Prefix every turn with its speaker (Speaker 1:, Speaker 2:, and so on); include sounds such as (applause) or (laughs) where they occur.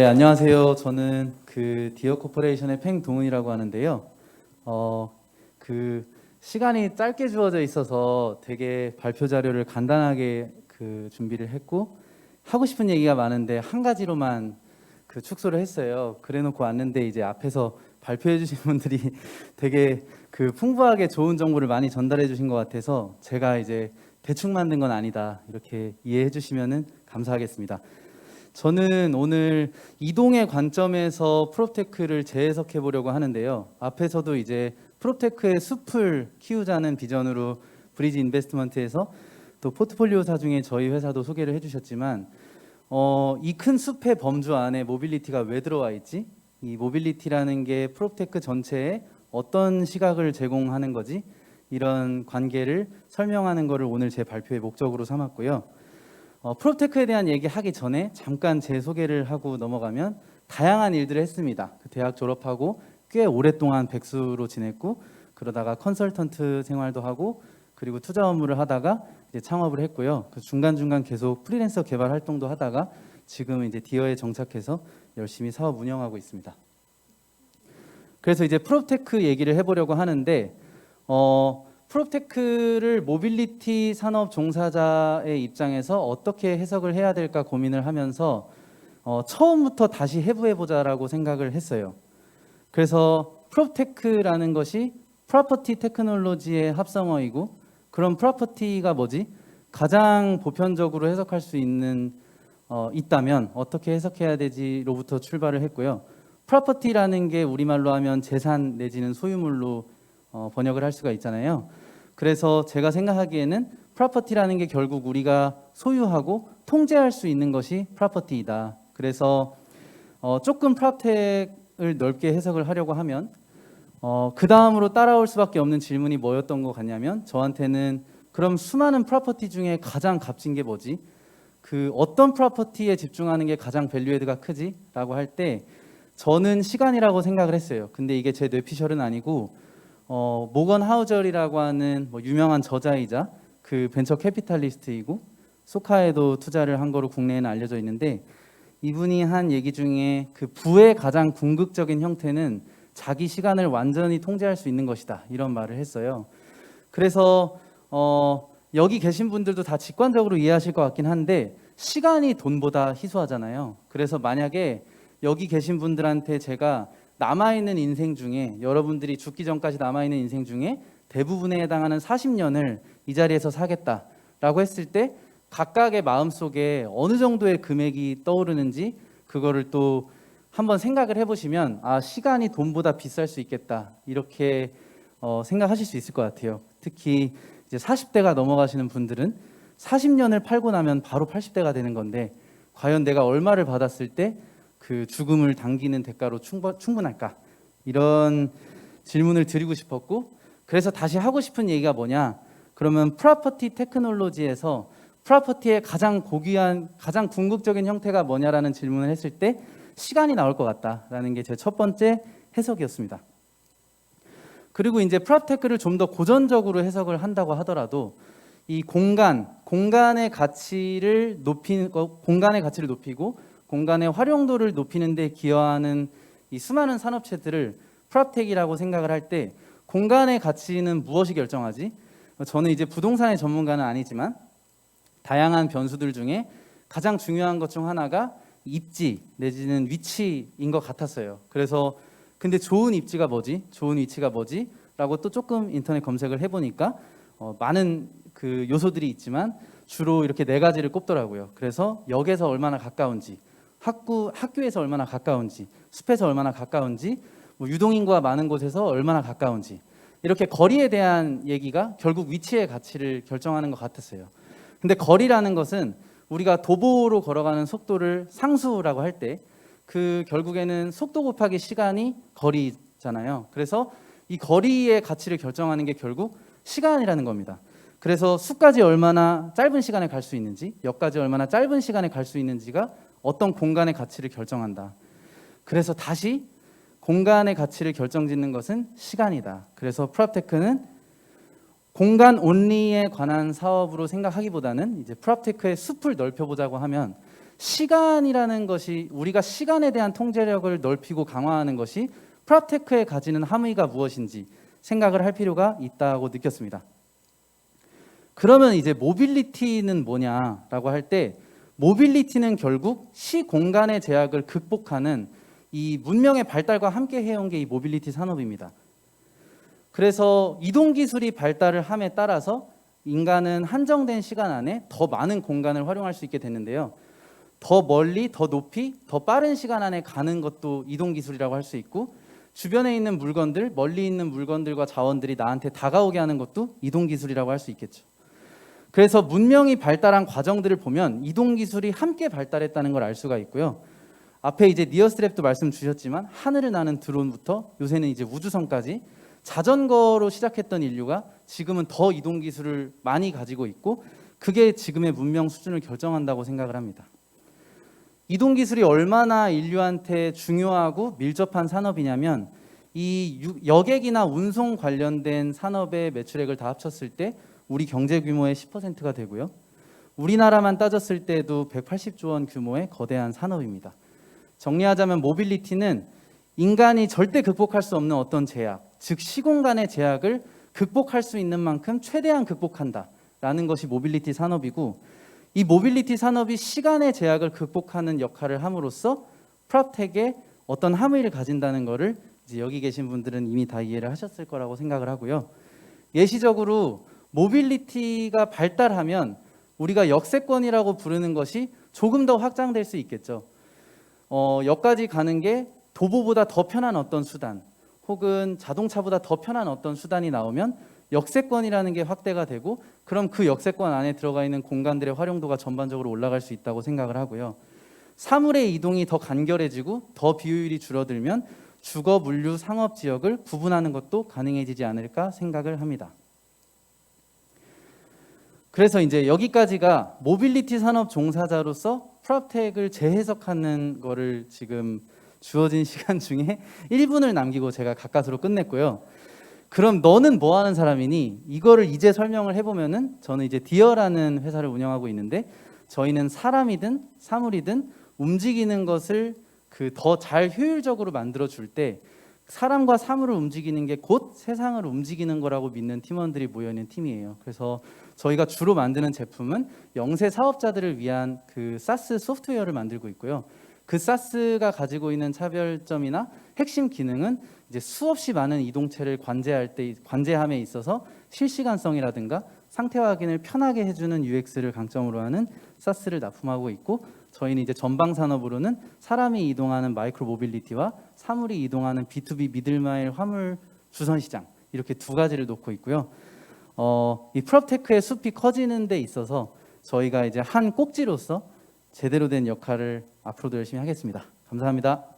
Speaker 1: 네, 안녕하세요. 저는 그 디어 코퍼레이션의 팽동훈이라고 하는데요. 어, 그 시간이 짧게 주어져 있어서 되게 발표 자료를 간단하게 그 준비를 했고 하고 싶은 얘기가 많은데 한 가지로만 그 축소를 했어요. 그래 놓고 왔는데 이제 앞에서 발표해 주신 (laughs) 분들이 되게 그 풍부하게 좋은 정보를 많이 전달해 주신 것 같아서 제가 이제 대충 만든 건 아니다 이렇게 이해해 주시면은 감사하겠습니다. 저는 오늘 이동의 관점에서 프로테크를 재해석해 보려고 하는데요. 앞에서도 이제 프로테크의 숲을 키우자는 비전으로 브리지 인베스트먼트에서 또 포트폴리오사 중에 저희 회사도 소개를 해주셨지만 어, 이 큰 숲의 범주 안에 모빌리티가 왜 들어와 있지? 이 모빌리티라는 게 프로테크 전체에 어떤 시각을 제공하는 거지? 이런 관계를 설명하는 것을 오늘 제 발표의 목적으로 삼았고요. 어, 프로테크에 대한 얘기하기 전에 잠깐 제 소개를 하고 넘어가면 다양한 일들을 했습니다. 그 대학 졸업하고 꽤 오랫동안 백수로 지냈고 그러다가 컨설턴트 생활도 하고 그리고 투자 업무를 하다가 이제 창업을 했고요. 그 중간 중간 계속 프리랜서 개발 활동도 하다가 지금은 이제 디어에 정착해서 열심히 사업 운영하고 있습니다. 그래서 이제 프로테크 얘기를 해보려고 하는데 어, 프로테크를 모빌리티 산업 종사자의 입장에서 어떻게 해석을 해야 될까 고민을 하면서 어, 처음부터 다시 해부해 보자라고 생각을 했어요. 그래서 프로테크라는 것이 프로퍼티 테크놀로지의 합성어이고 그런 프로퍼티가 뭐지? 가장 보편적으로 해석할 수 있는 어, 있다면 어떻게 해석해야 되지로부터 출발을 했고요. 프로퍼티라는 게 우리말로 하면 재산 내지는 소유물로 어, 번역을 할 수가 있잖아요. 그래서 제가 생각하기에는 프로퍼티라는 게 결국 우리가 소유하고 통제할 수 있는 것이 프로퍼티이다. 그래서 어, 조금 프로텍을 넓게 해석을 하려고 하면 어, 그 다음으로 따라올 수밖에 없는 질문이 뭐였던 것 같냐면 저한테는 그럼 수많은 프로퍼티 중에 가장 값진 게 뭐지? 그 어떤 프로퍼티에 집중하는 게 가장 밸류에드가 크지? 라고 할 때 저는 시간이라고 생각을 했어요. 근데 이게 제 뇌피셜은 아니고 어, 모건 하우절이라고 하는 뭐 유명한 저자이자 그 벤처 캐피탈리스트이고 소카에도 투자를 한 거로 국내에는 알려져 있는데 이분이 한 얘기 중에 그 부의 가장 궁극적인 형태는 자기 시간을 완전히 통제할 수 있는 것이다 이런 말을 했어요. 그래서 어, 여기 계신 분들도 다 직관적으로 이해하실 것 같긴 한데 시간이 돈보다 희소하잖아요. 그래서 만약에 여기 계신 분들한테 제가 남아있는 인생 중에 여러분들이 죽기 전까지 남아있는 인생 중에 대부분에 해당하는 40년을 이 자리에서 사겠다라고 했을 때 각각의 마음속에 어느 정도의 금액이 떠오르는지 그거를 또 한번 생각을 해보시면 아 시간이 돈보다 비쌀 수 있겠다 이렇게 어, 생각하실 수 있을 것 같아요. 특히 이제 40대가 넘어가시는 분들은 40년을 팔고 나면 바로 80대가 되는 건데 과연 내가 얼마를 받았을 때 그 죽음을 당기는 대가로 충분, 충분할까 이런 질문을 드리고 싶었고 그래서 다시 하고 싶은 얘기가 뭐냐 그러면 프로퍼티 테크놀로지에서 프로퍼티의 가장 고귀한 가장 궁극적인 형태가 뭐냐라는 질문을 했을 때 시간이 나올 것 같다라는 게 제 첫 번째 해석이었습니다. 그리고 이제 프로테크를 좀 더 고전적으로 해석을 한다고 하더라도 이 공간, 공간의 가치를 높이 공간의 가치를 높이고 공간의 활용도를 높이는 데 기여하는 이 수많은 산업체들을 프로텍이라고 생각을 할 때 공간의 가치는 무엇이 결정하지? 저는 이제 부동산의 전문가는 아니지만 다양한 변수들 중에 가장 중요한 것 중 하나가 입지 내지는 위치인 것 같았어요. 그래서 근데 좋은 입지가 뭐지? 좋은 위치가 뭐지? 라고 또 조금 인터넷 검색을 해보니까 어, 많은 그 요소들이 있지만 주로 이렇게 네 가지를 꼽더라고요. 그래서 역에서 얼마나 가까운지, 학구 학교에서 얼마나 가까운지, 숲에서 얼마나 가까운지, 뭐 유동인구가 많은 곳에서 얼마나 가까운지 이렇게 거리에 대한 얘기가 결국 위치의 가치를 결정하는 것 같았어요. 근데 거리라는 것은 우리가 도보로 걸어가는 속도를 상수라고 할 때 그 결국에는 속도 곱하기 시간이 거리잖아요. 그래서 이 거리의 가치를 결정하는 게 결국 시간이라는 겁니다. 그래서 수까지 얼마나 짧은 시간에 갈 수 있는지, 역까지 얼마나 짧은 시간에 갈 수 있는지가 어떤 공간의 가치를 결정한다. 그래서 다시 공간의 가치를 결정짓는 것은 시간이다. 그래서 프랍테크는 공간 온리에 관한 사업으로 생각하기보다는 이제 프랍테크의 숲을 넓혀보자고 하면 시간이라는 것이 우리가 시간에 대한 통제력을 넓히고 강화하는 것이 프랍테크에 가지는 함의가 무엇인지 생각을 할 필요가 있다고 느꼈습니다. 그러면 이제 모빌리티는 뭐냐라고 할때 모빌리티는 결국 시 공간의 제약을 극복하는 이 문명의 발달과 함께 해온 게 이 모빌리티 산업입니다. 그래서 이동 기술이 발달을 함에 따라서 인간은 한정된 시간 안에 더 많은 공간을 활용할 수 있게 됐는데요. 더 멀리, 더 높이, 더 빠른 시간 안에 가는 것도 이동 기술이라고 할 수 있고 주변에 있는 물건들, 멀리 있는 물건들과 자원들이 나한테 다가오게 하는 것도 이동 기술이라고 할 수 있겠죠. 그래서 문명이 발달한 과정들을 보면 이동 기술이 함께 발달했다는 걸 알 수가 있고요. 앞에 이제 니어스트랩도 말씀 주셨지만 하늘을 나는 드론부터 요새는 이제 우주선까지 자전거로 시작했던 인류가 지금은 더 이동 기술을 많이 가지고 있고 그게 지금의 문명 수준을 결정한다고 생각을 합니다. 이동 기술이 얼마나 인류한테 중요하고 밀접한 산업이냐면 이 유- 여객이나 운송 관련된 산업의 매출액을 다 합쳤을 때 우리 경제 규모의 10%가 되고요. 우리나라만 따졌을 때도 180조 원 규모의 거대한 산업입니다. 정리하자면 모빌리티는 인간이 절대 극복할 수 없는 어떤 제약, 즉 시공간의 제약을 극복할 수 있는 만큼 최대한 극복한다라는 것이 모빌리티 산업이고 이 모빌리티 산업이 시간의 제약을 극복하는 역할을 함으로써 프랍텍에 어떤 함의를 가진다는 것을 여기 계신 분들은 이미 다 이해를 하셨을 거라고 생각을 하고요. 예시적으로 모빌리티가 발달하면 우리가 역세권이라고 부르는 것이 조금 더 확장될 수 있겠죠. 어, 역까지 가는 게 도보보다 더 편한 어떤 수단, 혹은 자동차보다 더 편한 어떤 수단이 나오면 역세권이라는 게 확대가 되고 그럼 그 역세권 안에 들어가 있는 공간들의 활용도가 전반적으로 올라갈 수 있다고 생각을 하고요. 사물의 이동이 더 간결해지고 더 비효율이 줄어들면 주거, 물류, 상업 지역을 구분하는 것도 가능해지지 않을까 생각을 합니다. 그래서 이제 여기까지가 모빌리티 산업 종사자로서 프랍텍을 재해석하는 거를 지금 주어진 (laughs) 시간 중에 1분을 남기고 제가 가까스로 끝냈고요. 그럼 너는 뭐 하는 사람이니? 이거를 이제 설명을 해보면은 저는 이제 디어라는 회사를 운영하고 있는데 저희는 사람이든 사물이든 움직이는 것을 그 더 잘 효율적으로 만들어 줄 때 사람과 사물을 움직이는 게 곧 세상을 움직이는 거라고 믿는 팀원들이 모여 있는 팀이에요. 그래서 저희가 주로 만드는 제품은 영세 사업자들을 위한 그 사스 소프트웨어를 만들고 있고요. 그 사스가 가지고 있는 차별점이나 핵심 기능은 이제 수없이 많은 이동체를 관제할 때 관제함에 있어서 실시간성이라든가 상태 확인을 편하게 해주는 UX를 강점으로 하는 사스를 납품하고 있고 저희는 이제 전방 산업으로는 사람이 이동하는 마이크로 모빌리티와 사물이 이동하는 B2B 미들마일 화물 주선 시장 이렇게 두 가지를 놓고 있고요. 어, 이 프롭테크의 숲이 커지는 데 있어서 저희가 이제 한 꼭지로서 제대로 된 역할을 앞으로도 열심히 하겠습니다. 감사합니다.